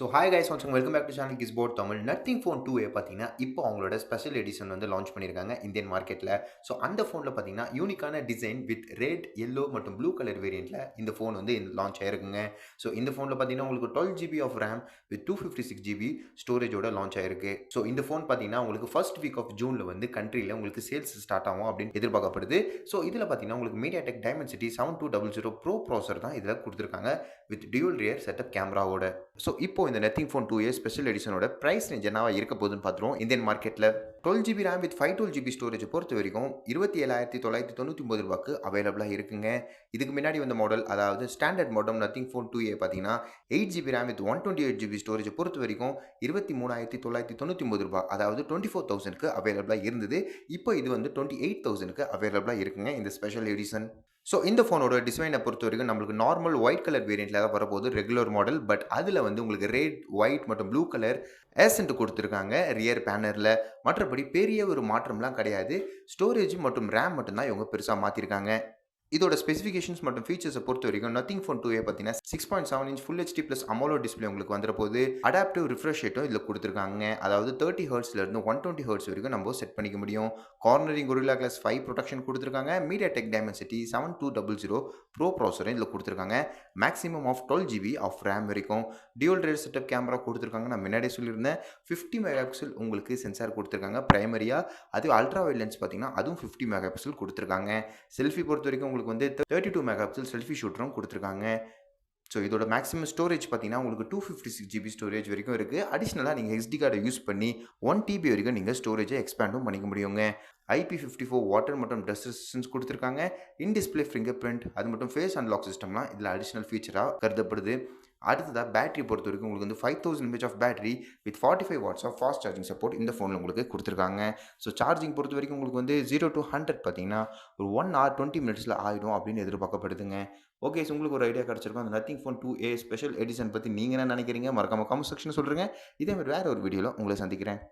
So hi guys once welcome back to channel kiss board Tamil Nothing phone two பார்த்தீங்கன்னா இப்போ அவங்களோட special edition வந்து launch பண்ணியிருக்காங்க Indian மார்க்கெட்டில் ஸோ அந்த ஃபோனில் பார்த்தீங்கன்னா யூனிக்கான டிசைன் வித் ரெட் எல்லோ மற்றும் ப்ளூ கலர் வேரியண்ட்டில் இந்த ஃபோன் வந்து லான்ச் ஆயிருக்குங்க. ஸோ இந்த ஃபோனில் பார்த்தீங்கன்னா உங்களுக்கு twelve GB of RAM with two fifty six GB ஸ்டோரேஜோட launch ஆயிருக்கு. ஸோ இந்த ஃபோன் பார்த்தீங்கன்னா உங்களுக்கு ஃபர்ஸ்ட் வீக் ஆஃப் ஜூனில் வந்து கண்ட்ரியில் உங்களுக்கு சேல்ஸ் ஸ்டார்ட் ஆகும் அப்படின்னு எதிர்பார்க்கப்படுது. ஸோ இதில் பார்த்தீங்கன்னா உங்களுக்கு MediaTek Dimensity seven two double zero pro processor தான் இதில் கொடுத்துருக்காங்க வித் டியூல் ரியர் செட்டப் கேமராவோட ஸோ இப்போ இந்த Nothing phone two years special எடிஷனோட price range என்னவா இருக்க போகுதுன்னு பார்த்துருவோம். இந்தியன் மார்க்கெட்டில் twelve GB RAM with five twelve GB storage பொறுத்த வரைக்கும் இருபத்தி ஏழாயிரத்தி தொள்ளாயிரத்தி தொண்ணூற்றி ஒம்பது ரூபாய்க்கு அவைலபிளாக இருக்குங்க. இதுக்கு முன்னாடி வந்த மாடல் அதாவது standard model Nothing phone two A பார்த்தீங்கன்னா eight GB RAM with one twenty eight GB storage பொறுத்த வரைக்கும் இருபத்தி மூணாயிரத்தி தொள்ளாயிரத்தி தொண்ணூற்றி ஒம்பது ரூபாய் அதாவது டுவெண்ட்டி ஃபோர் தௌசண்ட்க்கு அவைலபிளாக இருந்தது. இப்போ இது வந்து டுவெண்ட்டி எயிட் தௌசண்ட்க்கு அவைலபிளாக இருக்குங்க இந்த ஸ்பெஷல் எடிஷன் ஸோ இந்த ஃபோனோட டிசைனை பொறுத்த வரைக்கும் நம்மளுக்கு நார்மல் ஒயிட் கலர் வேரியண்ட்டில் தான் வரப்போகுது ரெகுலர் மாடல் பட் அதில் வந்து உங்களுக்கு ரெட் ஒயிட் மற்றும் ப்ளூ கலர் ஏசன்ட் கொடுத்துருக்காங்க ரியர் பேனரில் மற்றபடி பெரிய ஒரு மாற்றம்லாம் கிடையாது. ஸ்டோரேஜ் மற்றும் ரேம் மட்டும்தான் இவங்க பெருசாக மாற்றிருக்காங்க இதோட ஸ்பெசிஃபிகேஷன்ஸ் மற்றும் ஃபீச்சர்ஸை பொறுத்த வரைக்கும் நத்திங் ஃபோன் டூ ஏ பார்த்தீங்கன்னா six point seven inch full HD plus AMOLED display உங்களுக்கு வந்துற போது அடாப்டிவ் ரிஃப்ரெஷ் ரேட்டும் இதில் கொடுத்துருக்காங்க. அதாவது தேர்ட்டி ஹர்ட்ஸ்லேருந்து ஒன் டுவெண்ட்டி ஹர்ட்ஸ் வரைக்கும் நம்ம செட் பண்ணிக்க முடியும். Corning Gorilla glass five protection கொடுத்துருக்காங்க. MediaTek Dimensity seven two double zero pro ப்ராசரும் இதில் கொடுத்துருக்காங்க. Maximum of twelve GB of RAM வரைக்கும். டியூல் ரேட் செட்டப் கேமரா கொடுத்துருக்காங்க. நான் முன்னாடியே சொல்லியிருந்தேன். ஃபிஃப்டி மெகா பிக்சல் உங்களுக்கு சென்சார் கொடுத்துருக்காங்க. ப்ரைமரியாக அது அல்ட்ரா வைட் லென்ஸ் பார்த்தீங்கன்னா அதுவும் ஃபிஃப்டி மெகா பிக்சல் கொடுத்துருக்காங்க. செல்ஃபி பொறுத்த வரைக்கும் உங்களுக்கு உங்களுக்கு வந்து thirty two megapixel selfie ஷூட்டரும் கொடுத்துருக்காங்க. ஸோ இதோட மேக்ஸிமம் ஸ்டோரேஜ் பார்த்தீங்கன்னா உங்களுக்கு two fifty six GB storage வரைக்கும் இருக்குது அடிஷ்னலாக நீங்கள் எஸ்டி கார்டை யூஸ் பண்ணி ஒன் டிபி வரைக்கும் நீங்கள் ஸ்டோரேஜை எக்ஸ்பேண்டும் பண்ணிக்க முடியுங்க. ஐபி ஃபிஃப்டி ஃபோர் வாட்டர் மற்றும் டஸ்ட் ரெசிஸ்டன்ஸ் கொடுத்துருக்காங்க. இன் டிஸ்பிளே ஃபிங்கர் பிரிண்ட் அது மட்டும் ஃபேஸ் அன்லாக் சிஸ்டம்லாம் இதில் அடிஷ்னல் ஃபீச்சராக கருதப்படுது. அடுத்ததாக பேட்டரி பொறுத்த வரைக்கும் உங்களுக்கு வந்து five thousand mAh of battery with forty five watts of fast charging support இந்த ஃபோனில் உங்களுக்கு கொடுத்துருக்காங்க. ஸோ சார்ஜிங் பொறுத்த வரைக்கும் உங்களுக்கு வந்து ஜீரோ டு ஹண்ட்ரட் பார்த்தீங்கன்னா ஒரு ஒன் ஆர் டுவெண்ட்டி மினிட்ஸில் ஆகிடும் அப்படின்னு எதிர்பார்க்கப்படுதுங்க. ஓகே ஸோ உங்களுக்கு ஒரு ஐடியா கிடச்சிருக்கும். அந்த Nothing phone two A special edition பற்றி நீங்கள் என்ன நினைக்கிறீங்க? மறக்காம கமெண்ட் செக்ஷன் சொல்கிறேங்க இதே மாதிரி வேறு ஒரு வீடியோவில் உங்களை சந்திக்கிறேன்.